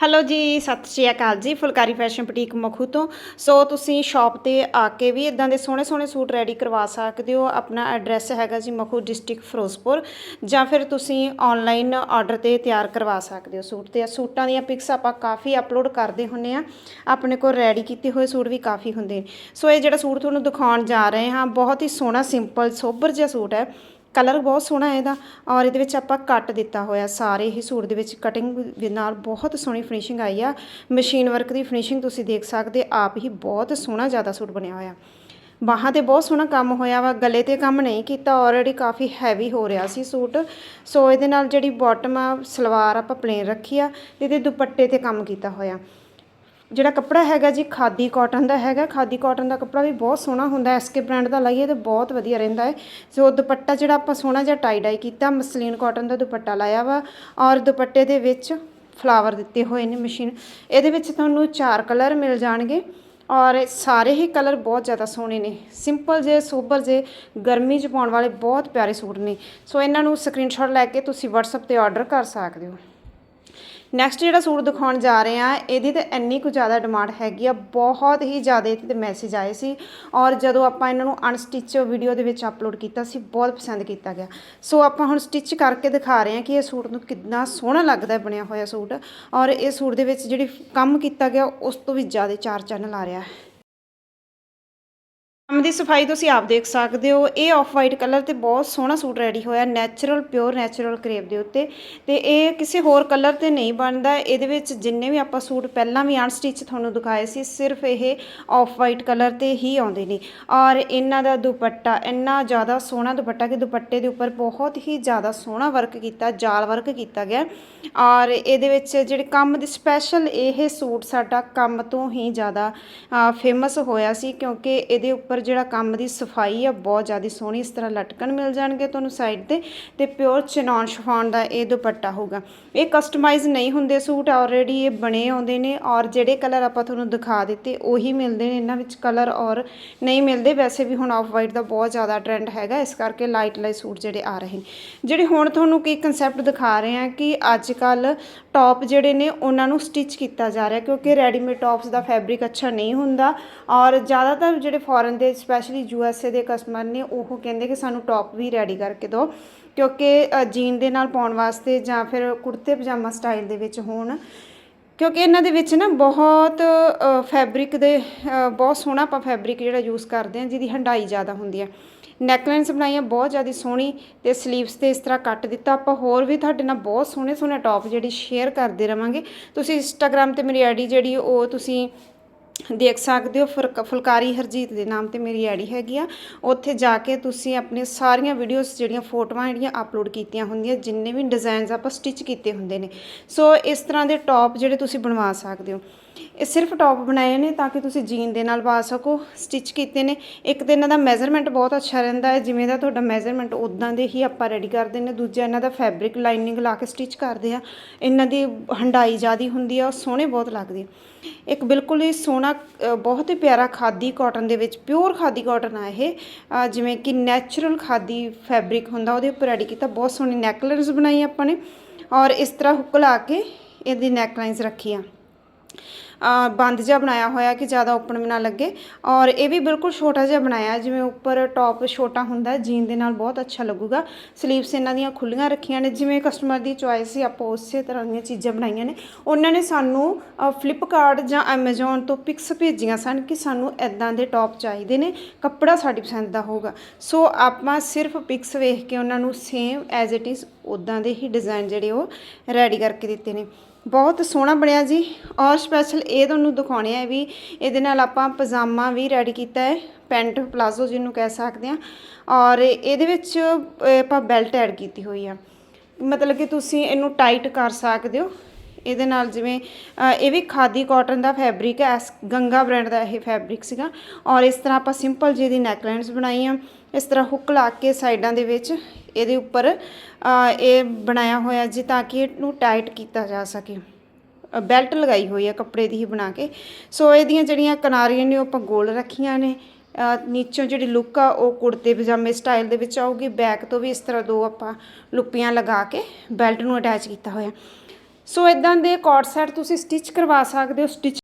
Hello ਜੀ, ਸਤਿ ਸ਼੍ਰੀ ਅਕਾਲ ਜੀ, ਫੁਲਕਾਰੀ ਫੈਸ਼ਨ ਬੁਟੀਕ ਮਖੂ ਤੋਂ। ਸੋ ਤੁਸੀਂ ਸ਼ਾਪ ਤੇ ਆ ਕੇ ਵੀ ਇਦਾਂ ਦੇ ਸੋਹਣੇ ਸੋਹਣੇ ਸੂਟ ਰੈਡੀ ਕਰਵਾ ਸਕਦੇ ਹੋ। ਆਪਣਾ ਐਡਰੈਸ ਹੈਗਾ ਜੀ ਮਖੂ ਡਿਸਟ੍ਰਿਕਟ ਫਿਰੋਜ਼ਪੁਰ। ਜਾਂ ਫਿਰ ਤੁਸੀਂ ਆਨਲਾਈਨ ਆਰਡਰ ਤੇ ਤਿਆਰ ਕਰਵਾ ਸਕਦੇ ਹੋ ਸੂਟ ਤੇ। ਸੂਟਾਂ ਦੀਆਂ ਪਿਕਸ ਆਪਾਂ ਕਾਫੀ ਅਪਲੋਡ ਕਰਦੇ ਹੁੰਨੇ ਆ। ਆਪਣੇ ਕੋਲ ਰੈਡੀ ਕੀਤੇ ਹੋਏ ਸੂਟ ਵੀ ਕਾਫੀ ਹੁੰਦੇ ਨੇ। ਸੋ ਇਹ ਜਿਹੜਾ ਸੂਟ ਤੁਹਾਨੂੰ ਦਿਖਾਉਣ ਜਾ ਰਹੇ ਹਾਂ, ਬਹੁਤ ਹੀ ਸੋਹਣਾ ਸਿੰਪਲ ਸੋਬਰ ਜਿਹਾ ਸੂਟ ਹੈ। ਕਲਰ ਬਹੁਤ ਸੋਹਣਾ ਹੈ ਇਹਦਾ ਔਰ ਇਹਦੇ ਵਿੱਚ ਆਪਾਂ ਕੱਟ ਦਿੱਤਾ ਹੋਇਆ ਸਾਰੇ ਹੀ ਸੂਟ ਦੇ ਵਿੱਚ ਕਟਿੰਗ ਦੇ ਨਾਲ ਬਹੁਤ ਸੋਹਣੀ ਫਿਨਿਸ਼ਿੰਗ ਆਈ ਆ। ਮਸ਼ੀਨ ਵਰਕ ਦੀ ਫਿਨਿਸ਼ਿੰਗ ਤੁਸੀਂ ਦੇਖ ਸਕਦੇ, ਆਪ ਹੀ ਬਹੁਤ ਸੋਹਣਾ ਜ਼ਿਆਦਾ ਸੂਟ ਬਣਿਆ ਹੋਇਆ। ਬਾਹਾਂ ਤੇ ਬਹੁਤ ਸੋਹਣਾ ਕੰਮ ਹੋਇਆ ਵਾ, ਗਲੇ ਤੇ ਕੰਮ ਨਹੀਂ ਕੀਤਾ ਆਲਰੇਡੀ ਕਾਫੀ ਹੈਵੀ ਹੋ ਰਿਹਾ ਸੀ ਸੂਟ। ਸੋ ਇਹਦੇ ਨਾਲ ਜਿਹੜੀ ਬਾਟਮ ਆ, ਸਲਵਾਰ ਆਪਾਂ ਪਲੇਨ ਰੱਖੀ ਆ ਤੇ ਇਹਦੇ ਦੁਪੱਟੇ ਤੇ ਕੰਮ ਕੀਤਾ ਹੋਇਆ। ਜਿਹੜਾ ਕੱਪੜਾ ਹੈਗਾ ਜੀ, ਖਾਦੀ ਕਾਟਨ ਦਾ ਹੈਗਾ, ਖਾਦੀ ਕਾਟਨ ਦਾ ਕੱਪੜਾ ਵੀ ਬਹੁਤ ਸੋਹਣਾ ਹੁੰਦਾ ਐਸਕੇ ਬ੍ਰਾਂਡ ਦਾ ਲਾਈਏ ਤੇ ਬਹੁਤ ਵਧੀਆ ਰਹਿੰਦਾ ਹੈ। ਸੋ ਦੁਪੱਟਾ ਜਿਹੜਾ ਆਪਾਂ ਸੋਹਣਾ ਜਿਹਾ ਟਾਈ ਡਾਈ ਕੀਤਾ, ਮਸਲੀਨ ਕਾਟਨ ਦਾ ਦੁਪੱਟਾ ਲਾਇਆ ਵਾ ਔਰ ਦੁਪੱਟੇ ਦੇ ਵਿੱਚ ਫਲਾਵਰ ਦਿੱਤੇ ਹੋਏ ਨੇ ਮਸ਼ੀਨ ਇਹਦੇ ਵਿੱਚ ਤੁਹਾਨੂੰ ਚਾਰ ਕਲਰ ਮਿਲ ਜਾਣਗੇ ਔਰ ਸਾਰੇ ਹੀ ਕਲਰ ਬਹੁਤ ਜ਼ਿਆਦਾ ਸੋਹਣੇ ਨੇ। ਸਿੰਪਲ ਜੇ, ਸੋਬਰ ਜੇ, ਗਰਮੀ 'ਚ ਪਾਉਣ ਵਾਲੇ ਬਹੁਤ ਪਿਆਰੇ ਸੂਟ ਨੇ। ਸੋ ਇਹਨਾਂ ਨੂੰ ਸਕਰੀਨਸ਼ਾਟ ਲੈ ਕੇ ਤੁਸੀਂ WhatsApp ਤੇ ਆਰਡਰ ਕਰ ਸਕਦੇ ਹੋ। ਨੈਕਸਟ ਜਿਹੜਾ ਸੂਟ ਦਿਖਾਉਣ ਜਾ ਰਹੇ ਆ ਇਹਦੀ ਤੇ ਇੰਨੀ ਕੁ ਜ਼ਿਆਦਾ ਡਿਮਾਂਡ ਹੈਗੀ ਆ, ਬਹੁਤ ਹੀ ਜ਼ਿਆਦਾ ਇਹਦੇ ਤੇ ਮੈਸੇਜ ਆਏ ਸੀ ਔਰ ਜਦੋਂ ਆਪਾਂ ਇਹਨਾਂ ਨੂੰ ਅਨਸਟਿਚ ਵੀਡੀਓ ਦੇ ਵਿੱਚ ਅਪਲੋਡ ਕੀਤਾ ਸੀ, ਬਹੁਤ ਪਸੰਦ ਕੀਤਾ ਗਿਆ। ਸੋ ਆਪਾਂ ਹੁਣ ਸਟਿਚ ਕਰਕੇ ਦਿਖਾ ਰਹੇ ਹਾਂ ਕਿ ਇਹ ਸੂਟ ਨੂੰ ਕਿੰਨਾ ਸੋਹਣਾ ਲੱਗਦਾ ਹੈ ਬਣਿਆ ਹੋਇਆ ਸੂਟ ਔਰ ਇਹ ਸੂਟ ਦੇ ਵਿੱਚ ਜਿਹੜੀ ਕੰਮ ਕੀਤਾ ਗਿਆ, ਉਸ ਤੋਂ ਵੀ ਜ਼ਿਆਦਾ ਚਾਰ ਚੰਨ ਲਾ ਰਿਹਾ ਹੈ। ਕੰਮ ਦੀ ਸਫ਼ਾਈ ਤੁਸੀਂ ਆਪ ਦੇਖ ਸਕਦੇ ਹੋ। ਇਹ ਆਫ ਵਾਈਟ ਕਲਰ ਤੇ ਬਹੁਤ ਸੋਹਣਾ ਸੂਟ ਰੈਡੀ ਹੋਇਆ। ਨੈਚੁਰਲ ਪਿਓਰ ਨੈਚੁਰਲ ਕਰੇਪ ਦੇ ਉੱਤੇ। ਤੇ ਇਹ ਕਿਸੇ ਹੋਰ ਕਲਰ ਤੇ ਨਹੀਂ ਬਣਦਾ। ਇਹਦੇ ਵਿੱਚ ਜਿੰਨੇ ਵੀ ਆਪਾਂ ਸੂਟ ਪਹਿਲਾਂ ਵੀ ਅਨਸਟਿਚ ਤੁਹਾਨੂੰ ਦਿਖਾਏ ਸੀ, ਸਿਰਫ ਇਹ ਆਫ ਵਾਈਟ ਕਲਰ ਤੇ ਹੀ ਆਉਂਦੇ ਨੇ। ਔਰ ਇਹਨਾਂ ਦਾ ਦੁਪੱਟਾ, ਇੰਨਾ ਜ਼ਿਆਦਾ ਸੋਹਣਾ ਦੁਪੱਟਾ ਕਿ ਦੁਪੱਟੇ ਦੇ ਉੱਪਰ ਬਹੁਤ ਹੀ ਜ਼ਿਆਦਾ ਸੋਹਣਾ ਵਰਕ ਕੀਤਾ, ਜਾਲ ਵਰਕ ਕੀਤਾ ਗਿਆ। ਔਰ ਇਹਦੇ ਵਿੱਚ ਜਿਹੜੇ ਕੰਮ ਦੇ ਸਪੈਸ਼ਲ ਇਹ ਸੂਟ ਸਾਡਾ ਕੰਮ ਤੋਂ ਹੀ ਜ਼ਿਆਦਾ ਫੇਮਸ ਹੋਇਆ ਸੀ। ਕਿਉਂਕਿ ਇਹਦੇ ਉੱਪਰ ਜਿਹੜਾ ਕੰਮ ਦੀ ਸਫ਼ਾਈ ਆ, ਬਹੁਤ ਜ਼ਿਆਦਾ ਸੋਹਣੀ ਇਸ ਤਰ੍ਹਾਂ ਲਟਕਣ ਮਿਲ ਜਾਣਗੇ ਤੁਹਾਨੂੰ ਸਾਈਡ ਤੇ ਤੇ ਪਿਓਰ ਚਨੌਨ ਸ਼ਿਫਾਨ ਦਾ ਇਹ ਦੁਪੱਟਾ ਹੋਊਗਾ। ਇਹ ਕਸਟਮਾਈਜ਼ ਨਹੀਂ ਹੁੰਦੇ ਸੂਟ ਆਲਰੇਡੀ ਇਹ ਬਣੇ ਆਉਂਦੇ ਨੇ ਔਰ ਜਿਹੜੇ ਕਲਰ ਆਪਾਂ ਤੁਹਾਨੂੰ ਦਿਖਾ ਦਿੱਤੇ, ਉਹੀ ਮਿਲਦੇ ਨੇ। ਇਹਨਾਂ ਵਿੱਚ ਕਲਰ ਔਰ ਨਹੀਂ ਮਿਲਦੇ। ਵੈਸੇ ਵੀ ਹੁਣ ਆਫ ਵਾਈਟ ਦਾ ਬਹੁਤ ਜ਼ਿਆਦਾ ਟ੍ਰੈਂਡ ਹੈਗਾ, ਇਸ ਕਰਕੇ ਲਾਈਟ ਲਾਈਟ ਸੂਟ ਜਿਹੜੇ ਆ ਰਹੇ ਨੇ। ਜਿਹੜੇ ਹੁਣ ਤੁਹਾਨੂੰ ਕੀ ਕਨਸੈਪਟ ਦਿਖਾ ਰਹੇ ਆ ਕਿ ਅੱਜ ਕੱਲ ਟੌਪ ਜਿਹੜੇ ਨੇ ਉਹਨਾਂ ਨੂੰ ਸਟਿਚ ਕੀਤਾ ਜਾ ਰਿਹਾ, ਕਿਉਂਕਿ ਰੈਡੀਮੇਡ ਟੌਪਸ ਦਾ ਫੈਬਰਿਕ ਅੱਛਾ ਨਹੀਂ ਹੁੰਦਾ ਔਰ ਜ਼ਿਆਦਾਤਰ ਜਿਹੜੇ ਫੋਰਨ ਦੇ ਸਪੈਸ਼ਲੀ ਯੂ ਐਸ ਏ ਦੇ ਕਸਟਮਰ ਨੇ, ਉਹ ਕਹਿੰਦੇ ਕਿ ਸਾਨੂੰ ਟੌਪ ਵੀ ਰੈਡੀ ਕਰਕੇ ਦਿਓ, ਕਿਉਂਕਿ ਜੀਨ ਦੇ ਨਾਲ ਪਾਉਣ ਵਾਸਤੇ ਜਾਂ ਫਿਰ ਕੁੜਤੇ ਪਜਾਮਾ ਸਟਾਈਲ ਦੇ ਵਿੱਚ ਹੋਣ। ਕਿਉਂਕਿ ਇਹਨਾਂ ਦੇ ਵਿੱਚ ਨਾ ਬਹੁਤ ਫੈਬਰਿਕ ਦੇ ਬਹੁਤ ਸੋਹਣਾ ਆਪਾਂ ਫੈਬਰਿਕ ਜਿਹੜਾ ਯੂਜ਼ ਕਰਦੇ ਹਾਂ, ਜਿਹਦੀ ਹੰਡਾਈ ਜ਼ਿਆਦਾ ਹੁੰਦੀ ਹੈ। ਨੈਕਲਾਈਨਸ ਬਣਾਈਆਂ ਬਹੁਤ ਜ਼ਿਆਦਾ ਸੋਹਣੀ ਤੇ ਸਲੀਵਸ ਤੇ ਇਸ ਤਰ੍ਹਾਂ ਕੱਟ ਦਿੱਤਾ। ਆਪਾਂ ਹੋਰ ਵੀ ਤੁਹਾਡੇ ਨਾਲ ਬਹੁਤ ਸੋਹਣੇ ਸੋਹਣੇ ਟੌਪ ਜਿਹੜੀ ਸ਼ੇਅਰ ਕਰਦੇ ਰਵਾਂਗੇ। ਤੁਸੀਂ ਇੰਸਟਾਗ੍ਰam ਤੇ ਮੇਰੀ ਆਈਡੀ ਜਿਹੜੀ ਉਹ ਤੁਸੀਂ ਦੇਖ ਸਕਦੇ ਹੋ ਫੁਲਕਾਰੀ ਹਰਜੀਤ ਦੇ ਨਾਮ ਤੇ ਮੇਰੀ ਆਈਡੀ ਹੈਗੀ ਆ। ਉੱਥੇ ਜਾ ਕੇ ਤੁਸੀਂ ਆਪਣੇ ਸਾਰੀਆਂ ਵੀਡੀਓਜ਼ ਜਿਹੜੀਆਂ ਫੋਟੋਆਂ ਜਿਹੜੀਆਂ ਅਪਲੋਡ ਕੀਤੀਆਂ ਹੁੰਦੀਆਂ, ਜਿੰਨੇ ਵੀ ਡਿਜ਼ਾਈਨਸ ਆਪਾਂ ਸਟਿਚ ਕੀਤੇ ਹੁੰਦੇ ਨੇ। ਸੋ ਇਸ ਤਰ੍ਹਾਂ ਦੇ ਟੌਪ ਜਿਹੜੇ ਤੁਸੀਂ ਬਣਵਾ ਸਕਦੇ ਹੋ। ਇਹ ਸਿਰਫ ਟੌਪ ਬਣਾਏ ਨੇ ਤਾਂ ਕਿ ਤੁਸੀਂ ਜੀਨ ਦੇ ਨਾਲ ਪਾ ਸਕੋ ਸਟਿਚ ਕੀਤੇ ਨੇ। ਇੱਕ ਤਾਂ ਇਹਨਾਂ ਦਾ ਮੈਜ਼ਰਮੈਂਟ ਬਹੁਤ ਅੱਛਾ ਰਹਿੰਦਾ ਹੈ, ਜਿਵੇਂ ਦਾ ਤੁਹਾਡਾ ਮੈਜ਼ਰਮੈਂਟ ਉਦਾਂ ਦੇ ਹੀ ਆਪਾਂ ਰੈਡੀ ਕਰਦੇ ਨੇ। ਦੂਜਾ ਇਹਨਾਂ ਦਾ ਫੈਬਰਿਕ ਲਾਈਨਿੰਗ ਲਾ ਕੇ ਸਟਿਚ ਕਰਦੇ ਆ। ਇਹਨਾਂ ਦੀ ਹੰਡਾਈ ਜ਼ਿਆਦੀ ਹੁੰਦੀ ਆ ਸੋਹਣੇ ਬਹੁਤ ਲੱਗਦੇ ਇੱਕ ਬਿਲਕੁਲ ਹੀ ਸੋਹਣਾ ਬਹੁਤ ਹੀ ਪਿਆਰਾ ਖਾਦੀ ਕਾਟਨ ਦੇ ਵਿੱਚ ਪਿਓਰ ਖਾਦੀ ਕਾਟਨ ਆ ਇਹ। ਜਿਵੇਂ ਕਿ ਨੈਚੁਰਲ ਖਾਦੀ ਫੈਬਰਿਕ ਹੁੰਦਾ, ਉਹਦੇ ਉੱਪਰ ਰੈਡੀ ਕੀਤਾ, ਬਹੁਤ ਸੋਹਣੀ ਨੈਕਲਾਈਨਸ ਬਣਾਈ ਆਪਾਂ ਨੇ। ਔਰ ਇਸ ਤਰ੍ਹਾਂ ਹੁੱਕ ਲਾ ਕੇ ਇਹਦੀ ਨੈਕਲਾਈਨਸ ਰੱਖੀ ਆ। ਬੰਦ ਜਿਹਾ ਬਣਾਇਆ ਹੋਇਆ ਕਿ ਜ਼ਿਆਦਾ ਓਪਨ ਵੀ ਨਾ ਲੱਗੇ। ਔਰ ਇਹ ਵੀ ਬਿਲਕੁਲ ਛੋਟਾ ਜਿਹਾ ਬਣਾਇਆ, ਜਿਵੇਂ ਉੱਪਰ ਟੌਪ ਛੋਟਾ ਹੁੰਦਾ, ਜੀਨ ਦੇ ਨਾਲ ਬਹੁਤ ਅੱਛਾ ਲੱਗੂਗਾ। ਸਲੀਵਸ ਇਹਨਾਂ ਦੀਆਂ ਖੁੱਲੀਆਂ ਰੱਖੀਆਂ ਨੇ, ਜਿਵੇਂ ਕਸਟਮਰ ਦੀ ਚੁਆਇਸ ਸੀ, ਆਪਾਂ ਉਸੇ ਤਰ੍ਹਾਂ ਦੀਆਂ ਚੀਜ਼ਾਂ ਬਣਾਈਆਂ ਨੇ। ਉਹਨਾਂ ਨੇ ਸਾਨੂੰ ਫਲਿੱਪਕਾਰਟ ਜਾਂ ਐਮਾਜ਼ੋਨ ਤੋਂ ਪਿਕਸ ਭੇਜੀਆਂ ਸਨ ਕਿ ਸਾਨੂੰ ਐਦਾਂ ਦੇ ਟੌਪ ਚਾਹੀਦੇ ਨੇ, ਕੱਪੜਾ ਸਾਡੀ ਪਸੰਦ ਦਾ ਹੋਊਗਾ। ਸੋ ਆਪਾਂ ਸਿਰਫ ਪਿਕਸ ਵੇਖ ਕੇ ਉਹਨਾਂ ਨੂੰ ਸੇਮ ਐਜ਼ ਇਟ ਇਜ਼ ਉਦਾਂ ਦੇ ਹੀ ਡਿਜ਼ਾਈਨ ਜਿਹੜੇ ਉਹ ਰੈਡੀ ਕਰਕੇ ਦਿੱਤੇ ਨੇ। ਬਹੁਤ ਸੋਹਣਾ ਬਣਿਆ ਜੀ। ਔਰ ਸਪੈਸ਼ਲ ਇਹ ਤੁਹਾਨੂੰ ਦਿਖਾਉਣੇ ਆ ਵੀ ਇਹਦੇ ਨਾਲ ਆਪਾਂ ਪਜਾਮਾ ਵੀ ਰੈਡੀ ਕੀਤਾ ਹੈ, ਪੈਂਟ ਪਲਾਜ਼ੋ ਜਿਹਨੂੰ ਕਹਿ ਸਕਦੇ ਆ ਔਰ ਇਹਦੇ ਵਿੱਚ ਆਪਾਂ ਬੈਲਟ ਐਡ ਕੀਤੀ ਹੋਈ ਆ। ਮਤਲਬ ਕਿ ਤੁਸੀਂ ਇਹਨੂੰ ਟਾਈਟ ਕਰ ਸਕਦੇ ਹੋ। ਇਹਦੇ ਨਾਲ ਜਿਵੇਂ ਇਹ ਵੀ ਖਾਦੀ ਕਾਟਨ ਦਾ ਫੈਬਰਿਕ ਹੈ ਗੰਗਾ ਬ੍ਰਾਂਡ ਦਾ ਇਹ ਫੈਬਰਿਕ ਸੀਗਾ। ਔਰ ਇਸ ਤਰ੍ਹਾਂ ਆਪਾਂ ਸਿੰਪਲ ਜਿਹੀ ਦੀ ਨੈਕਲਾਈਨਸ ਬਣਾਈਆਂ। ਇਸ ਤਰ੍ਹਾਂ ਹੁੱਕ ਲਾ ਕੇ ਸਾਈਡਾਂ ਦੇ ਵਿੱਚ ਇਹਦੇ ਉੱਪਰ ਇਹ ਬਣਾਇਆ ਹੋਇਆ ਜੀ ਤਾਂ ਕਿ ਇਹਨੂੰ ਟਾਈਟ ਕੀਤਾ ਜਾ ਸਕੇ। ਬੈਲਟ ਲਗਾਈ ਹੋਈ ਹੈ ਕੱਪੜੇ ਦੀ ਹੀ ਬਣਾ ਕੇ। ਸੋ ਇਹਦੀਆਂ ਜਿਹੜੀਆਂ ਕਿਨਾਰੀਆਂ ਨੇ ਉਹ ਆਪਾਂ ਗੋਲ ਰੱਖੀਆਂ ਨੇ। ਨੀਚੋਂ ਜਿਹੜੀ ਲੁੱਕ ਆ ਉਹ ਕੁੜਤੇ ਪਜਾਮੇ ਸਟਾਈਲ ਦੇ ਵਿੱਚ ਆਊਗੀ। ਬੈਕ ਤੋਂ ਵੀ ਇਸ ਤਰ੍ਹਾਂ ਦੋ ਆਪਾਂ ਲੁੱਪੀਆਂ ਲਗਾ ਕੇ ਬੈਲਟ ਨੂੰ ਅਟੈਚ ਕੀਤਾ ਹੋਇਆ। ਸੋ ਇਦਾਂ ਦੇ ਕੋਟ ਸੈਟ ਤੁਸੀਂ ਸਟਿਚ ਕਰਵਾ ਸਕਦੇ ਹੋ ਸਟਿਚ